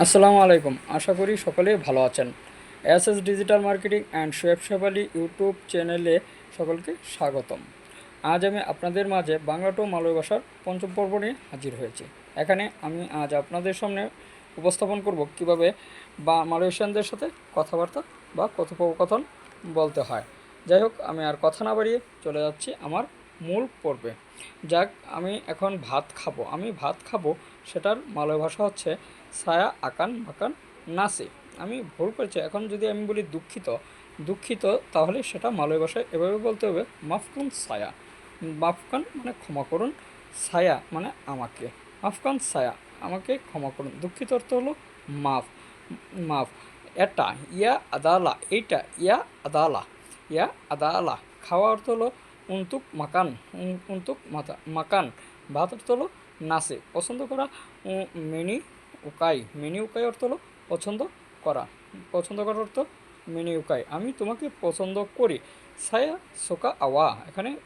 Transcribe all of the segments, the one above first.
আসসালামু আলাইকুম। আশা করি সকলে ভালো আছেন। S S digital marketing and Shoaib YouTube চ্যানেলে সকলকে স্বাগতম। আজ আমি আপনাদের মাঝে বাংলা টু মালয় ভাষার পঞ্চম পর্ব নিয়ে হাজির হয়েছি। এখানে আমি আজ আপনাদের সামনে উপস্থাপন করব কীভাবে বা মালয়েশিয়ানদের সাথে কথাবার্তা বা কথোপকথন বলতে হয়। যাই হোক, আমি আর কথা না বাড়িয়ে চলে যাচ্ছি আমার মূল পর্বে। যাক, আমি এখন ভাত খাব। আমি ভাত খাব, সেটার মালয় ভাষা হচ্ছে ছায়া, আকান, মাকান, নাসে। আমি ভুল করেছি। এখন যদি আমি বলি দুঃখিত দুঃখিত, তাহলে সেটা মালয় ভাষায় এভাবে বলতে হবে, মাফকুন ছায়া। মাফকান মানে ক্ষমা করুন, ছায়া মানে আমাকে। মাফকান ছায়া, আমাকে ক্ষমা করুন। দুঃখিত অর্থ হলো মাফ মাফ। এটা, ইয়া আদালা, এইটা, ইয়া আদালা ইয়া আদালা। খাওয়া অর্থ হলো উন্তুক মাকান, উন- উন্তুক মাতা মাকান। ভাত অর্থ হলো নাসে। পছন্দ করা মিনি উকাই মিনি উকাই অর্থ হলো পছন্দ করা। পছন্দ করার অর্থ মিনি উকাই। আমি তোমাকে পছন্দ করি। সায়া সোকা আওয়া। এখানে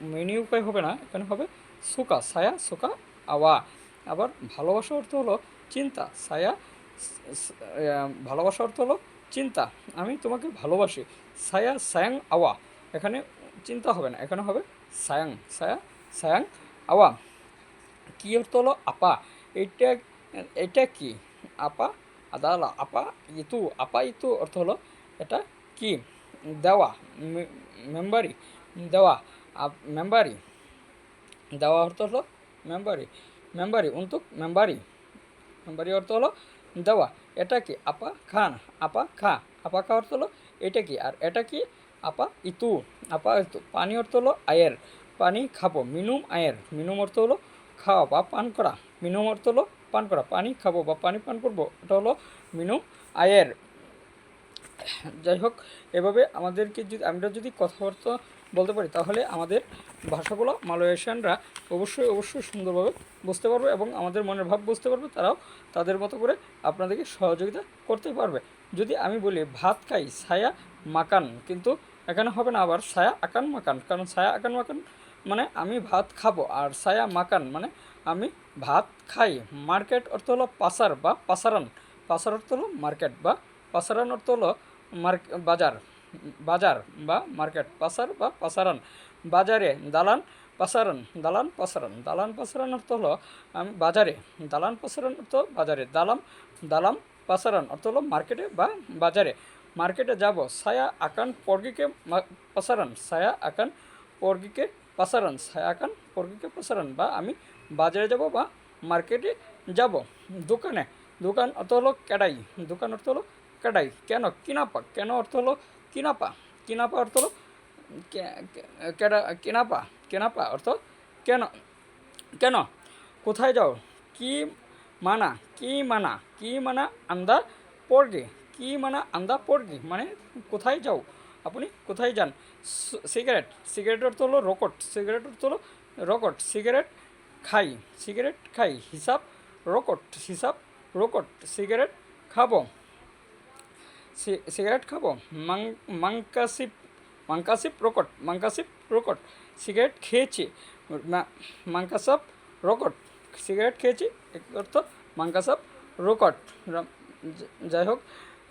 মিনি উকাই হবে না এখানে হবে সুকা। সায়া সোকা আওয়া। আবার ভালোবাসা অর্থ হলো চিন্তা। ছায়া স- স- আহ, ভালোবাসা অর্থ হলো চিন্তা। আমি তোমাকে ভালোবাসি। সায়া সায়াং আওয়া। এখানে চিন্তা হবে না এখানে হবে সায়াং। সায়া সায়াং আওয়া। কি অর্থ হলো আপা? এইটা এটা কি? আপা, আদালা, আপা, ইতু আপা, ইতু অর্থ হলো এটা কি? দেওয়া মেম্বারি দেওয়া মেম্বারি। দেওয়া অর্থ হলো মেম্বারি। মেম্বারি, উন্তুক, মেম্বারি। মেম্বারি অর্থ হলো দেওয়া। এটা কি? আপা, খান, আপা, খা। আপা, খা অর্থ হলো এটা কি? আর এটা কি? আপা, ইতু আপা, ইতু। পানি অর্থ হলো আয়ের। পানি খাব, মিনুম আয়ের। মিনুম অর্থ হলো খাওয়া বা পান করা। মিনুম অর্থ হলো পান করা, পানি খাব বা পানি পান করব, এটা হলো মিনু আয়ের। যাই হোক এভাবে আমাদেরকে যদি, আমরা যদি কথাবার্তা বলতে পারি, তাহলে আমাদের ভাষাগুলো মালয়েশিয়ানরা অবশ্যই অবশ্যই সুন্দরভাবে বুঝতে পারবে এবং আমাদের মনের ভাব বুঝতে পারবে, তারাও তাদের মতো করে আপনাদেরকে সহযোগিতা করতে পারবে। যদি আমি বলি, ভাত খাই, ছায়া মাকান কিন্তু এখানে হবে না আবার, ছায়া আকান মাকান কারণ ছায়া আকান মাকান মানে আমি ভাত খাব আর ছায়া মাকান মানে আমি ভাত খাই। মার্কেট অর্থ হলো পাসার বা পাসারান পাসার অর্থ হলো মার্কেট বা পাসারান অর্থ হলো বাজার। বাজার বা মার্কেট। পাসার বা পাসারান বাজারে দালান পাসারান দালান পাসারান দালান পাসারান অর্থ হলো আমি বাজারে। দালান পাসারান অর্থ বাজারে। দালাম দালাম পাসারান অর্থ হলো মার্কেটে বা বাজারে। মার্কেটে যাব। ছায়া আকান পর্গিকে পাসারান ছায়া আকান পর্গিকে পাসারান ছায়া আকান পর্গিকে পাসারান বা আমি বাজারে যাব বা মার্কেটে যাব। দোকানে। দোকান অর্থ হলো কেডাই। দোকান অর্থ হলো কেডাই। কেন? কিনাপা। কেন অর্থ হলো কিনাপা? কিনাপা অর্থ হলো কেডা, কেনাপা। কেনাপা অর্থ কেন? কেন? কোথায় যাও? কি মানা? কি মানা? কি মানা আন্দা পড়গে? কি মানা আন্দা পড়গে? মানে কোথায় যাও? আপনি কোথায় যান? সিগারেট। সিগারেট অর্থ হলো রকট। সিগারেট অর্থ হলো রকট। সিগারেট খাই, সিগারেট খাই, হিসাব, রকট হিসাব, রকট, সিগারেট খাব। সিগারেট খাব? মাং, মাংকাসিপ মাংকাসিপ রকট মাংকাসিপ রকট, সিগারেট খেয়েছি। মা- মাংকাসাপ রকট, সিগারেট খেয়েছি এর অর্থ মাংকাসাপ রকট। যাই হোক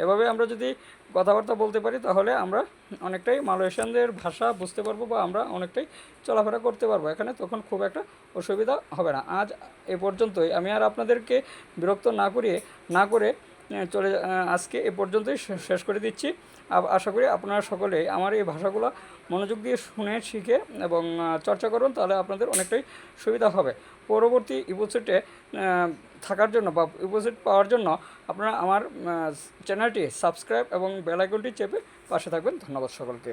এভাবে আমরা যদি কথাবার্তা বলতে পারি, তাহলে আমরা অনেকটাই মালয়েশিয়ানদের ভাষা বুঝতে পারব বা আমরা অনেকটাই চলাফেরা করতে পারব। এখানে তখন খুব একটা অসুবিধা হবে না। আজ এ পর্যন্তই। আমি আর আপনাদেরকে বিরক্ত না করিয়ে, না করে চলে আজকে এ পর্যন্তই শেষ করে দিচ্ছি। আশা করি আপনারা সকলে আমার এই ভাষাগুলো মনোযোগ দিয়ে শুনে, শিখে এবং চর্চা করুন, তাহলে আপনাদের অনেকটাই সুবিধা হবে। পরবর্তী ইপোসিটে থাকার জন্য বা ইপোসিট পাওয়ার জন্য আপনারা আমার চ্যানেলটি সাবস্ক্রাইব এবং বেলাইকনটি চেপে পাশে থাকবেন। ধন্যবাদ সকলকে।